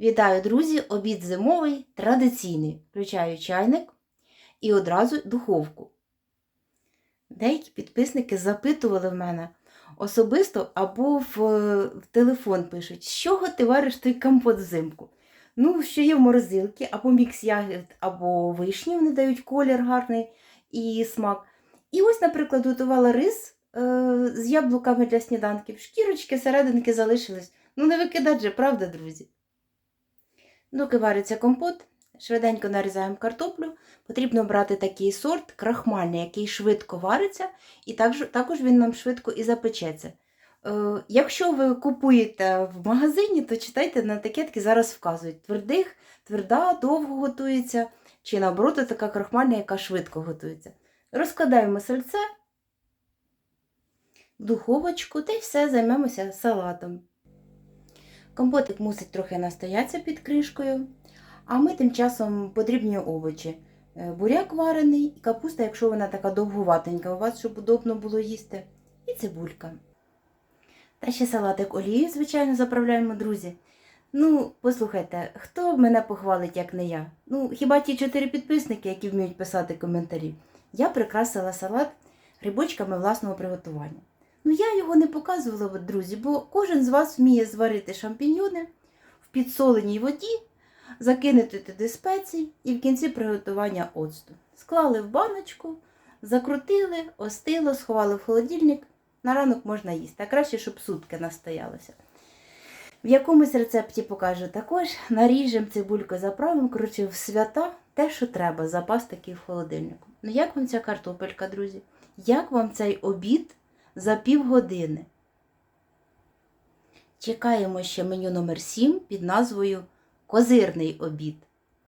Вітаю, друзі! Обід зимовий, традиційний. Включаю чайник і одразу духовку. Деякі підписники запитували в мене особисто або в, е, в телефон пишуть, з чого ти вариш той компот взимку. Ну, що є в морозилці, або мікс ягід, або вишні, вони дають колір гарний і смак. І ось, наприклад, готувала рис е, з яблуками для сніданків. Шкірочки, серединки залишились. Ну, не викидать же, правда, друзі? Доки вариться компот, швиденько нарізаємо картоплю. Потрібно брати такий сорт крахмальний, який швидко вариться, і також, він нам швидко і запечеться. Е, якщо ви купуєте в магазині, то читайте на етикетки, зараз вказують. Твердих, тверда, довго готується, чи наоборот така крахмальна, яка швидко готується. Розкладаємо сальце духовочку та й все, займемося салатом. Компотик мусить трохи настоятися під кришкою, а ми тим часом потрібні овочі. Е, Буряк варений, і капуста, якщо вона така довгуватенька у вас, щоб удобно було їсти, і цибулька. Та ще салатик олією, звичайно, заправляємо, друзі. Ну, послухайте, хто мене похвалить, як не я? Ну, хіба ті чотири підписники, які вміють писати коментарі. Я прикрасила салат грибочками власного приготування. Ну, я його не показувала, друзі, бо кожен з вас вміє зварити шампіньйони в підсоленій воді, закинути туди спеції і в кінці приготування оцту. Склали в баночку, закрутили, остило, сховали в холодильник. На ранок можна їсти, а краще, щоб сутки настоялося. В якомусь рецепті покажу також, наріжемо цибульку заправимо, коротше, в свята те, що треба, запас такий в холодильнику. Ну як вам ця картопелька, друзі? Як вам цей обід за півгодини? Чекаємо ще меню номер 7 під назвою Козирний обід.